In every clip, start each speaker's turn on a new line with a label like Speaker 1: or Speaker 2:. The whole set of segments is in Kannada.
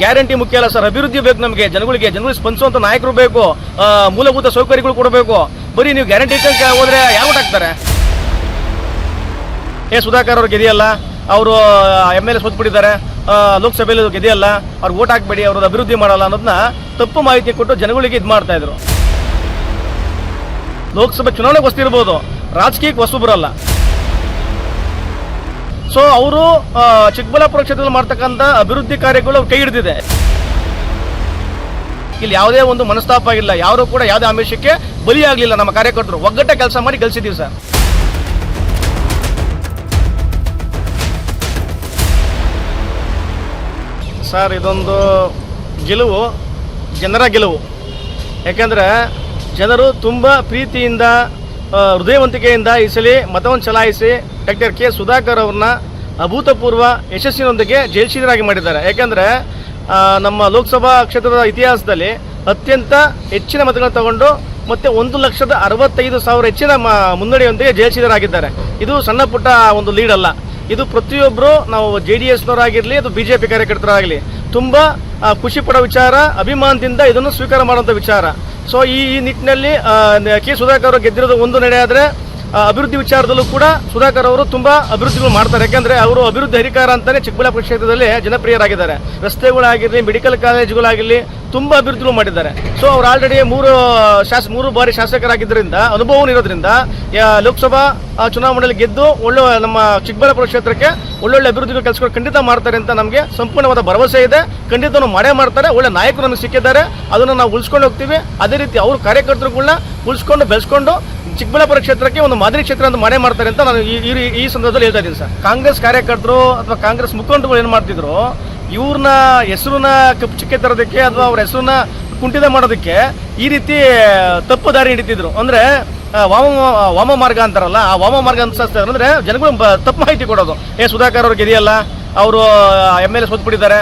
Speaker 1: ಗ್ಯಾರಂಟಿ ಮುಖ್ಯ ಅಲ್ಲ ಸರ್. ಅಭಿವೃದ್ಧಿ ಬೇಕು ನಮಗೆ. ಜನಗಳಿಗೆ ಜನಗಳಿಗೆ ಸ್ಪಂದಿಸುವಂತ ನಾಯಕರು ಬೇಕು. ಮೂಲಭೂತ ಸೌಕರ್ಯಗಳು ಕೊಡಬೇಕು ಬರೀ ನೀವು ಗ್ಯಾರಂಟಿ ಹೋದ್ರೆ ಯಾರು ಹಾಕ್ತಾರೆ? ಏ, ಸುಧಾಕರ್ ಅವ್ರು ಗೆದಿಯಲ್ಲ. ಅವರು ಎಂ ಎಲ್ ಎ ಸೋತ್ಬಿಟ್ಟಿದ್ದಾರೆ ಲೋಕಸಭೆಯಲ್ಲಿ ಗೆದಿಯಲ್ಲ. ಅವ್ರಿಗೆ ಓಟ್ ಹಾಕ್ಬೇಡಿ, ಅವ್ರದ್ದು ಅಭಿವೃದ್ಧಿ ಮಾಡಲ್ಲ ಅನ್ನೋದನ್ನ ತಪ್ಪು ಮಾಹಿತಿ ಕೊಟ್ಟು ಜನಗಳಿಗೆ ಇದು ಮಾಡ್ತಾ ಇದ್ರು. ಲೋಕಸಭೆ ಚುನಾವಣೆಗೆ ಹೊಸ್ತಿರ್ಬೋದು ರಾಜಕೀಯಕ್ಕೆ ಹೊಸಬು ಬರಲ್ಲ ಸೊ ಅವರು ಚಿಕ್ಕಬಳ್ಳಾಪುರ ಕ್ಷೇತ್ರದಲ್ಲಿ ಮಾಡ್ತಕ್ಕಂಥ ಅಭಿವೃದ್ಧಿ ಕಾರ್ಯಗಳು ಕೈ ಹಿಡಿದಿದೆ. ಇಲ್ಲಿ ಯಾವುದೇ ಒಂದು ಮನಸ್ತಾಪ ಇಲ್ಲ, ಯಾರು ಕೂಡ ಯಾವುದೇ ಆಮಿಷಕ್ಕೆ ಬಲಿಯಾಗಲಿಲ್ಲ ನಮ್ಮ ಕಾರ್ಯಕರ್ತರು. ಒಗ್ಗಟ್ಟ ಕೆಲಸ ಮಾಡಿ ಗಳಿಸಿದ್ದೀವಿ ಸರ್. ಸರ್, ಇದೊಂದು ಗೆಲುವು, ಜನರ ಗೆಲುವು. ಯಾಕೆಂದರೆ ಜನರು ತುಂಬ ಪ್ರೀತಿಯಿಂದ ಹೃದಯವಂತಿಕೆಯಿಂದ ಈ ಸಲ ಮತವನ್ನು ಚಲಾಯಿಸಿ ಡಾಕ್ಟರ್ ಕೆ ಸುಧಾಕರ್ ಅವ್ರನ್ನ ಅಭೂತಪೂರ್ವ ಯಶಸ್ಸಿನೊಂದಿಗೆ ಜಯಶೀಲರಾಗಿ ಮಾಡಿದ್ದಾರೆ. ಯಾಕಂದರೆ ನಮ್ಮ ಲೋಕಸಭಾ ಕ್ಷೇತ್ರದ ಇತಿಹಾಸದಲ್ಲಿ ಅತ್ಯಂತ ಹೆಚ್ಚಿನ ಮತಗಳನ್ನು ತಗೊಂಡು ಮತ್ತು ಒಂದು ಲಕ್ಷದ ಅರವತ್ತೈದು ಸಾವಿರ ಹೆಚ್ಚಿನ ಮ- ಮುನ್ನಡೆಯೊಂದಿಗೆ ಜಯಶೀಲರಾಗಿದ್ದಾರೆ ಇದು ಸಣ್ಣ ಪುಟ್ಟ ಒಂದು ಲೀಡ್ ಅಲ್ಲ. ಇದು ಪ್ರತಿಯೊಬ್ಬರು ನಾವು ಜೆ ಡಿ ಎಸ್ನವರಾಗಿರಲಿ ಅದು ಬಿ ಜೆ ಪಿ ಕಾರ್ಯಕರ್ತರಾಗಲಿ, ತುಂಬ ಖುಷಿ ಪಡೋ ವಿಚಾರ, ಅಭಿಮಾನದಿಂದ ಇದನ್ನು ಸ್ವೀಕಾರ ಮಾಡುವಂಥ ವಿಚಾರ. ಸೊ ಈ ನಿಟ್ಟಿನಲ್ಲಿ ಕೆ ಸುಧಾಕರ್ ಗೆದ್ದಿರೋದು ಒಂದು ನಡೆ ಆದರೆ ಅಭಿವೃದ್ಧಿ ವಿಚಾರದಲ್ಲೂ ಕೂಡ ಸುಧಾಕರ್ ಅವರು ತುಂಬ ಅಭಿವೃದ್ಧಿಗಳು ಮಾಡ್ತಾರೆ. ಯಾಕೆಂದರೆ ಅವರು ಅಭಿವೃದ್ಧಿ ಅಧಿಕಾರ ಅಂತಲೇ ಚಿಕ್ಕಬಳ್ಳಾಪುರ ಕ್ಷೇತ್ರದಲ್ಲಿ ಜನಪ್ರಿಯರಾಗಿದ್ದಾರೆ. ರಸ್ತೆಗಳಾಗಿರಲಿ ಮೆಡಿಕಲ್ ಕಾಲೇಜುಗಳಾಗಿರಲಿ ತುಂಬ ಅಭಿವೃದ್ಧಿಗಳು ಮಾಡಿದ್ದಾರೆ. ಸೊ ಅವ್ರು ಆಲ್ರೆಡಿ ಮೂರು, ಶಾಸ, ಮೂರು ಬಾರಿ ಶಾಸಕರಾಗಿದ್ದರಿಂದ ಅನುಭವ ಇರೋದ್ರಿಂದ ಲೋಕಸಭಾ ಚುನಾವಣೆಯಲ್ಲಿ ಗೆದ್ದು ಒಳ್ಳೆ, ನಮ್ಮ ಚಿಕ್ಕಬಳ್ಳಾಪುರ ಕ್ಷೇತ್ರಕ್ಕೆ ಒಳ್ಳೊಳ್ಳೆ ಅಭಿವೃದ್ಧಿಗಳು ಕೆಲಸಗಳು ಖಂಡಿತ ಮಾಡ್ತಾರೆ ಅಂತ ನಮಗೆ ಸಂಪೂರ್ಣವಾದ ಭರವಸೆ ಇದೆ. ಖಂಡಿತ ಮಾಡೇ ಮಾಡ್ತಾರೆ, ಒಳ್ಳೆ ನಾಯಕರು ನಮಗೆ ಸಿಕ್ಕಿದ್ದಾರೆ. ಅದನ್ನು ನಾವು ಉಳಿಸ್ಕೊಂಡು ಹೋಗ್ತೀವಿ. ಅದೇ ರೀತಿ ಅವ್ರ ಕಾರ್ಯಕರ್ತರುಗಳನ್ನ ಉಳಿಸ್ಕೊಂಡು, ಬೆಳೆಸ್ಕೊಂಡು ಚಿಕ್ಕಬಳ್ಳಾಪುರ ಕ್ಷೇತ್ರಕ್ಕೆ ಒಂದು ಮಾದರಿ ಕ್ಷೇತ್ರ ಅಂತ ಮಾಡೇ ಮಾಡ್ತಾರೆ ಅಂತ ನಾನು ಈ ಈ ಸಂದರ್ಭದಲ್ಲಿ ಹೇಳ್ತಾ ಇದ್ದೀನಿ ಸರ್. ಕಾಂಗ್ರೆಸ್ ಕಾರ್ಯಕರ್ತರು ಅಥವಾ ಕಾಂಗ್ರೆಸ್ ಮುಖಂಡರುಗಳು ಏನು ಮಾಡ್ತಿದ್ರು ಇವ್ರನ್ನ ಹೆಸರನ್ನ ಕಪ್ಪು ಚಿಕ್ಕೆ ತರೋದಕ್ಕೆ ಅಥವಾ ಅವ್ರ ಹೆಸರನ್ನ ಕುಂಠಿತ ಮಾಡೋದಕ್ಕೆ ಈ ರೀತಿ ತಪ್ಪು ದಾರಿ ಹಿಡಿತಿದ್ರು. ಅಂದ್ರೆ ವಾಮ ವಾಮ ಮಾರ್ಗ ಅಂತಾರಲ್ಲ, ಆ ವಾಮ ಮಾರ್ಗ ಅನ್ಸಿಸ್ತಾರೆ ಅಂದ್ರೆ ಜನಗಳು ತಪ್ಪು ಮಾಹಿತಿ ಕೊಡೋದು. ಏ, ಸುಧಾಕರ್ ಅವ್ರು ಗೆದಿಯಲ್ಲ ಅವರು ಎಂ ಎಲ್ ಎ ಸೋತ್ಬಿಟ್ಟಿದ್ದಾರೆ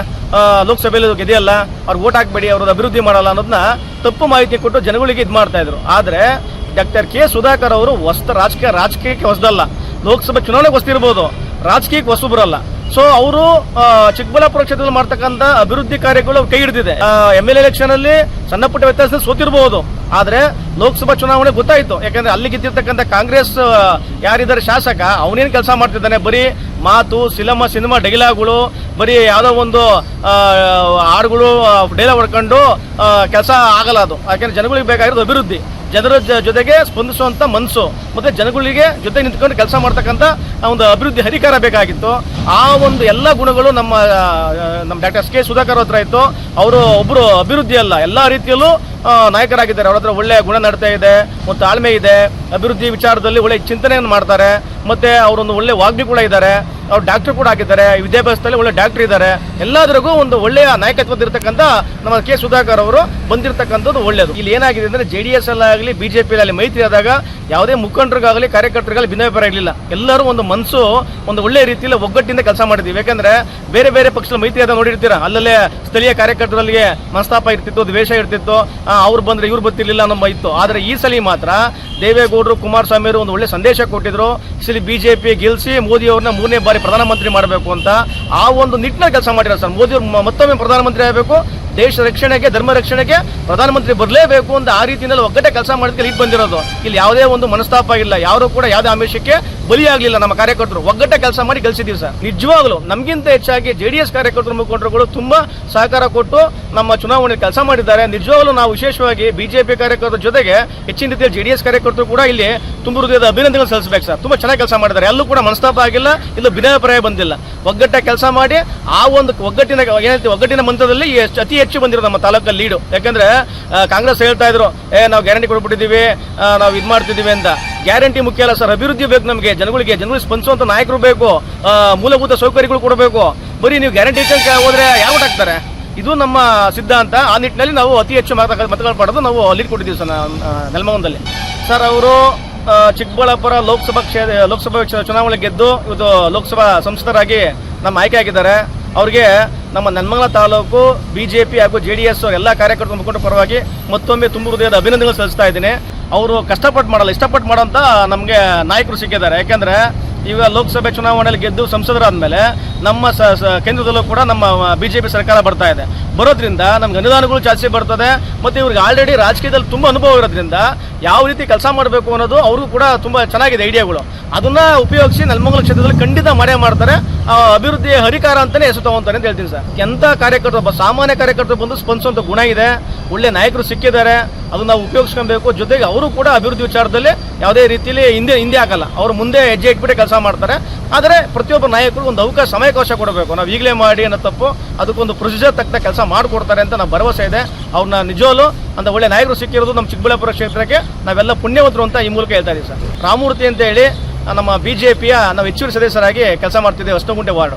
Speaker 1: ಲೋಕಸಭೆಯಲ್ಲಿ ಗೆದಿಯಲ್ಲ ಅವ್ರು ಓಟ್ ಹಾಕ್ಬೇಡಿ ಅವ್ರದ್ದು ಅಭಿವೃದ್ಧಿ ಮಾಡಲ್ಲ ಅನ್ನೋದನ್ನ ತಪ್ಪು ಮಾಹಿತಿ ಕೊಟ್ಟು ಜನಗಳಿಗೆ ಇದು ಮಾಡ್ತಾ ಇದ್ರು. ಆದ್ರೆ, ಡಾಕ್ಟರ್ ಕೆ ಸುಧಾಕರ್ ಅವರು ಹೊಸ ರಾಜಕೀಯ, ರಾಜಕೀಯಕ್ಕೆ ಹೊಸದಲ್ಲ. ಲೋಕಸಭೆ ಚುನಾವಣೆಗೆ ಹೊಸ್ತಿರ್ಬೋದು ರಾಜಕೀಯಕ್ಕೆ ಹೊಸಬು ಬರಲ್ಲ ಸೊ ಅವರು ಚಿಕ್ಕಬಳ್ಳಾಪುರ ಕ್ಷೇತ್ರದಲ್ಲಿ ಮಾಡ್ತಕ್ಕಂಥ ಅಭಿವೃದ್ಧಿ ಕಾರ್ಯಗಳು ಕೈ ಹಿಡಿದಿದೆ. ಎಂ ಎಲ್ ಎಲೆಕ್ಷನ್ ಅಲ್ಲಿ ಸಣ್ಣ ಪುಟ್ಟ ವ್ಯತ್ಯಾಸದಲ್ಲಿ ಸೋತಿರಬಹುದು ಆದ್ರೆ, ಲೋಕಸಭಾ ಚುನಾವಣೆ ಗೊತ್ತಾಯ್ತು. ಯಾಕಂದ್ರೆ ಅಲ್ಲಿ ಗೆದ್ದಿರ್ತಕ್ಕಂಥ ಕಾಂಗ್ರೆಸ್ ಯಾರಿದ್ದಾರೆ ಶಾಸಕ, ಅವನೇನು ಕೆಲಸ ಮಾಡ್ತಿದ್ದಾನೆ? ಬರೀ ಮಾತು ಸಿಲಮ ಸಿನಿಮಾ ಡೈಲಾಗ್ಗಳು ಬರೀ ಯಾವುದೋ ಒಂದು ಹಾಡುಗಳು ಡೈಲಾಗ್ ಹೊಡ್ಕೊಂಡು ಕೆಲಸ ಆಗಲ್ಲ ಅದು. ಯಾಕಂದ್ರೆ ಜನಗಳಿಗೆ ಬೇಕಾಗಿರೋದು ಅಭಿವೃದ್ಧಿ. ಜನರ ಜೊತೆಗೆ ಸ್ಪಂದಿಸುವಂತ ಮನಸ್ಸು ಮತ್ತೆ ಜನಗಳಿಗೆ ಜೊತೆ ನಿಂತ್ಕೊಂಡು ಕೆಲಸ ಮಾಡ್ತಕ್ಕಂಥ ಒಂದು ಅಭಿವೃದ್ಧಿ ಹರಿಕಾರ ಬೇಕಾಗಿತ್ತು. ಆ ಒಂದು ಎಲ್ಲ ಗುಣಗಳು ನಮ್ಮ ನಮ್ಮ ಡಾಕ್ಟರ್ ಎಸ್ ಕೆ ಸುಧಾಕರ್ ಹತ್ರ ಇತ್ತು. ಅವರು ಒಬ್ಬರು ಅಭಿವೃದ್ಧಿ ಅಲ್ಲ, ಎಲ್ಲ ರೀತಿಯಲ್ಲೂ ನಾಯಕರಾಗಿದ್ದಾರೆ. ಅವ್ರ ಹತ್ರ ಒಳ್ಳೆಯ ಗುಣ ನಡತೆ ಇದೆ, ಮತ್ತು ತಾಳ್ಮೆ ಇದೆ, ಅಭಿವೃದ್ಧಿ ವಿಚಾರದಲ್ಲಿ ಒಳ್ಳೆಯ ಚಿಂತನೆಯನ್ನು ಮಾಡ್ತಾರೆ, ಮತ್ತು ಅವರೊಂದು ಒಳ್ಳೆಯ ವಾಗ್ಮಿ ಕೂಡ ಇದ್ದಾರೆ. ಅವ್ರು ಡಾಕ್ಟರ್ ಕೂಡ ಆಗಿದ್ದಾರೆ ವಿದ್ಯಾಭ್ಯಾಸದಲ್ಲಿ ಒಳ್ಳೆ ಡಾಕ್ಟರ್ ಇದ್ದಾರೆ. ಎಲ್ಲದರಿಗೂ ಒಂದು ಒಳ್ಳೆಯ ನಾಯಕತ್ವದಿರ್ತಕ್ಕಂಥ ನಮ್ಮ ಕೆ ಸುಧಾಕರ್ ಅವರು ಬಂದಿರತಕ್ಕಂಥದ್ದು ಒಳ್ಳೆಯದು. ಇಲ್ಲಿ ಏನಾಗಿದೆ ಅಂದರೆ ಜೆ ಡಿ ಎಸ್ ಅಲ್ಲಾಗಲಿ ಬಿಜೆಪಿ ಅಲ್ಲಿ ಮೈತ್ರಿ ಆದಾಗ ಯಾವುದೇ ಮುಖಂಡರಿಗಾಗಲಿ, ಕಾರ್ಯಕರ್ತರಿಗಾಗಲಿ ಭಿನ್ನಾಭಿಪ್ರಾಯ ಇರಲಿಲ್ಲ. ಎಲ್ಲರೂ ಒಂದು ಮನಸ್ಸು, ಒಂದು ಒಳ್ಳೆ ರೀತಿಯಲ್ಲಿ ಒಗ್ಗಟ್ಟಿಂದ ಕೆಲಸ ಮಾಡಿದ್ವಿ ಯಾಕಂದ್ರೆ ಬೇರೆ ಬೇರೆ ಪಕ್ಷದ ಮೈತ್ರಿ ಅದ ನೋಡಿರ್ತೀರ? ಅಲ್ಲಲ್ಲೇ ಸ್ಥಳೀಯ ಕಾರ್ಯಕರ್ತರಲ್ಲಿಗೆ ಮನಸ್ತಾಪ ಇರ್ತಿತ್ತು, ದ್ವೇಷ ಇರ್ತಿತ್ತು. ಅವ್ರು ಬಂದ್ರೆ ಇವ್ರು ಬರ್ತಿರ್ಲಿಲ್ಲ ನಮ್ಮ ಇತ್ತು. ಆದರೆ ಈ ಸಲ ಮಾತ್ರ ದೇವೇಗೌಡರು ಕುಮಾರಸ್ವಾಮಿ ಅವರು ಒಂದು ಒಳ್ಳೆ ಸಂದೇಶ ಕೊಟ್ಟಿದ್ರು. ಈ ಬಿ ಬಿಜೆಪಿ ಗೆಲ್ಸಿ ಮೋದಿ ಅವ್ರನ್ನ ಮೂರನೇ ಬಾರಿ ಪ್ರಧಾನಮಂತ್ರಿ ಮಾಡಬೇಕು ಅಂತ ಆ ಒಂದು ನಿಟ್ಟಿನ ಕೆಲಸ ಮಾಡಿರೋ ಸರ್. ಮೋದಿ ಅವ್ರು ಮತ್ತೊಮ್ಮೆ ಪ್ರಧಾನಮಂತ್ರಿ ಆಗಬೇಕು. ದೇಶ ರಕ್ಷಣೆಗೆ, ಧರ್ಮ ರಕ್ಷಣೆಗೆ ಪ್ರಧಾನಮಂತ್ರಿ ಬರಲೇಬೇಕು ಅಂತ ಆ ರೀತಿಯಲ್ಲಿ ಒಗ್ಗಟ್ಟೆ ಕೆಲಸ ಮಾಡೋದಕ್ಕೆ ಇಲ್ಲಿ ಬಂದಿರೋದು. ಇಲ್ಲಿ ಯಾವುದೇ ಒಂದು ಮನಸ್ತಾಪ ಇಲ್ಲ. ಯಾರು ಕೂಡ ಯಾವುದೇ ಆಮಿಷಕ್ಕೆ ಬಲಿಯಾಗಲಿಲ್ಲ ನಮ್ಮ ಕಾರ್ಯಕರ್ತರು. ಒಗ್ಗಟ್ಟ ಕೆಲಸ ಮಾಡಿ ಗೆಲ್ಸಿದ್ದೀವಿ ಸರ್. ನಿಜವಾಗ್ಲು ನಮಗಿಂತ ಹೆಚ್ಚಾಗಿ ಜೆ ಡಿ ಎಸ್ ಕಾರ್ಯಕರ್ತರು ಮುಖಂಡರುಗಳು ತುಂಬಾ ಸಹಕಾರ ಕೊಟ್ಟು ನಮ್ಮ ಚುನಾವಣೆ ಕೆಲಸ ಮಾಡಿದ್ದಾರೆ. ನಿಜವಾಗ್ಲೂ ನಾವು ವಿಶೇಷವಾಗಿ ಬಿಜೆಪಿ ಕಾರ್ಯಕರ್ತರ ಜೊತೆಗೆ ಹೆಚ್ಚಿನ ರೀತಿಯಲ್ಲಿ ಜೆ ಡಿ ಎಸ್ ಕಾರ್ಯಕರ್ತರು ಕೂಡ ಇಲ್ಲಿ ತುಂಬ ಹೃದಯದ ಅಭಿನಂದನೆ ಸಲ್ಲಿಸಬೇಕು ಸರ್. ತುಂಬಾ ಚೆನ್ನಾಗಿ ಕೆಲಸ ಮಾಡಿದ್ದಾರೆ. ಎಲ್ಲೂ ಕೂಡ ಮನಸ್ತಾಪ ಆಗಿಲ್ಲ, ಇಲ್ಲ ಭಿನ್ನಾಭಿಪ್ರಾಯ ಬಂದಿಲ್ಲ. ಒಗ್ಗಟ್ಟ ಕೆಲಸ ಮಾಡಿ ಆ ಒಂದು ಒಗ್ಗಟ್ಟಿನ ಏನಂತ ಒಗ್ಗಟ್ಟಿನ ಮಂತ್ರದಲ್ಲಿ ಅತಿ ಹೆಚ್ಚು ಬಂದಿರೋ ನಮ್ಮ ತಾಲೂಕಲ್ಲಿ ಲೀಡು. ಯಾಕಂದ್ರೆ ಕಾಂಗ್ರೆಸ್ ಹೇಳ್ತಾ ಇದ್ರು, ಏ, ನಾವು ಗ್ಯಾರಂಟಿ ಕೊಟ್ಬಿಟ್ಟಿದ್ದೀವಿ ನಾವು ಇದು ಮಾಡ್ತಿದ್ದೀವಿ ಅಂತ. ಗ್ಯಾರಂಟಿ ಮುಖ್ಯ ಅಲ್ಲ ಸರ್. ಅಭಿವೃದ್ಧಿ ಬೇಕು ನಮಗೆ. ಜನಗಳಿಗೆ ಜನಗಳಿಗೆ ಸ್ಪಂದಿಸುವಂತ ನಾಯಕರು ಬೇಕು. ಮೂಲಭೂತ ಸೌಕರ್ಯಗಳು ಕೊಡಬೇಕು ಬರೀ ನೀವು ಗ್ಯಾರಂಟಿ ಹೋದ್ರೆ ಯಾರು ಹಾಕ್ತಾರೆ? ಇದು ನಮ್ಮ ಸಿದ್ಧಾಂತ ಆ ನಿಟ್ಟಿನಲ್ಲಿ ನಾವು ಅತಿ ಹೆಚ್ಚು ಮತ ಮತಗಳು ಪಡೆದು ನಾವು ಅಲ್ಲಿ ಕೊಟ್ಟಿದ್ದೀವಿ ಸರ್ ನೆಲಮಂಗಲದಲ್ಲಿ. ಸರ್, ಅವರು ಚಿಕ್ಕಬಳ್ಳಾಪುರ ಲೋಕಸಭಾ ಕ್ಷೇತ್ರ, ಲೋಕಸಭಾ ಚುನಾವಣೆ ಗೆದ್ದು ಇವತ್ತು ಲೋಕಸಭಾ ಸಂಸದರಾಗಿ ನಮ್ಮ ಆಯ್ಕೆ ಆಗಿದ್ದಾರೆ. ಅವರಿಗೆ ನಮ್ಮ ನೆಲಮಂಗಲ ತಾಲೂಕು, ಬಿಜೆಪಿ ಹಾಗೂ ಜೆ ಡಿ ಎಸ್ ಎಲ್ಲ ಕಾರ್ಯಕರ್ತರು ಮುಖಂಡ ಪರವಾಗಿ ಮತ್ತೊಮ್ಮೆ ತುಂಬ ಹೃದಯದ ಅಭಿನಂದನೆಗಳು ಸಲ್ಲಿಸ್ತಾ ಇದ್ದೀನಿ. ಅವರು ಕಷ್ಟಪಟ್ಟು ಮಾಡಲ್ಲ, ಇಷ್ಟಪಟ್ಟು ಮಾಡೋಂಥ ನಮಗೆ ನಾಯಕರು ಸಿಕ್ಕಿದ್ದಾರೆ. ಯಾಕೆಂದರೆ ಈಗ ಲೋಕಸಭೆ ಚುನಾವಣೆಯಲ್ಲಿ ಗೆದ್ದು ಸಂಸದರಾದ್ಮೇಲೆ ನಮ್ಮ ಸ ಕೇಂದ್ರದಲ್ಲೂ ಕೂಡ ನಮ್ಮ ಬಿ ಜೆ ಪಿ ಸರ್ಕಾರ ಬರ್ತಾ ಇದೆ. ಬರೋದ್ರಿಂದ ನಮ್ಗೆ ಅನುದಾನಗಳು ಜಾಸ್ತಿ ಬರ್ತದೆ, ಮತ್ತು ಇವ್ರಿಗೆ ಆಲ್ರೆಡಿ ರಾಜಕೀಯದಲ್ಲಿ ತುಂಬ ಅನುಭವ ಇರೋದ್ರಿಂದ ಯಾವ ರೀತಿ ಕೆಲಸ ಮಾಡಬೇಕು ಅನ್ನೋದು ಅವ್ರಿಗೂ ಕೂಡ ತುಂಬ ಚೆನ್ನಾಗಿದೆ ಐಡಿಯಾಗಳು. ಅದನ್ನ ಉಪಯೋಗಿಸಿ ನೆಲಮಂಗಲ ಕ್ಷೇತ್ರದಲ್ಲಿ ಖಂಡಿತ ಮಾಡೇ ಮಾಡ್ತಾರೆ. ಅಭಿವೃದ್ಧಿಯ ಹರಿಕಾರ ಅಂತಲೇ ಹೆಸರು ತಗೊಂತಾರೆ ಅಂತ ಹೇಳ್ತೀನಿ ಸರ್. ಎಂಥ ಕಾರ್ಯಕರ್ತರು, ಒಬ್ಬ ಸಾಮಾನ್ಯ ಕಾರ್ಯಕರ್ತರು ಬಂದು ಸ್ಪಂದಿಸುವಂಥ ಗುಣ ಇದೆ, ಒಳ್ಳೆ ನಾಯಕರು ಸಿಕ್ಕಿದ್ದಾರೆ. ಅದನ್ನ ನಾವು ಉಪಯೋಗಿಸ್ಕೊಬೇಕು ಜೊತೆಗೆ ಅವರು ಕೂಡ ಅಭಿವೃದ್ಧಿ ವಿಚಾರದಲ್ಲಿ ಯಾವುದೇ ರೀತಿಯಲ್ಲಿ ಹಿಂದೆ ಹಿಂದೆ ಆಗಲ್ಲ. ಅವರು ಮುಂದೆ ಹೆಜ್ಜೆ ಇಟ್ಬಿಟ್ಟು ಕೆಲಸ ಮಾಡ್ತಾರೆ. ಆದರೆ ಪ್ರತಿಯೊಬ್ಬ ನಾಯಕರು ಒಂದು ಅವಕಾಶ ಸಮಯಾವಕಾಶ ಕೊಡಬೇಕು. ನಾವು ಈಗಲೇ ಮಾಡಿ ಅನ್ನೋ ತಪ್ಪು, ಅದಕ್ಕೊಂದು ಪ್ರೊಸೀಜರ್ ತಕ್ಕ ಕೆಲಸ ಮಾಡಿಕೊಡ್ತಾರೆ ಅಂತ ನಾವು ಭರವಸೆ ಇದೆ. ಅವ್ರನ್ನ ನಿಜವಲ್ಲೂ ಅಂತ ಒಳ್ಳೆ ನಾಯಕರು ಸಿಕ್ಕಿರೋದು ನಮ್ಮ ಚಿಕ್ಕಬಳ್ಳಾಪುರ ಕ್ಷೇತ್ರಕ್ಕೆ ನಾವೆಲ್ಲ ಪುಣ್ಯವಂತರು ಅಂತ ಈ ಮೂಲಕ ಹೇಳ್ತಾ ಇದ್ದೀವಿ ಸರ್. ರಾಮಮೂರ್ತಿ ಅಂತ ಹೇಳಿ ನಮ್ಮ ಬಿ ಜೆ ಪಿಯ ನಾವು ಹೆಚ್ಚುವರಿ ಸದಸ್ಯರಾಗಿ ಕೆಲಸ ಮಾಡ್ತಿದ್ದೆ Ashtagunte ward.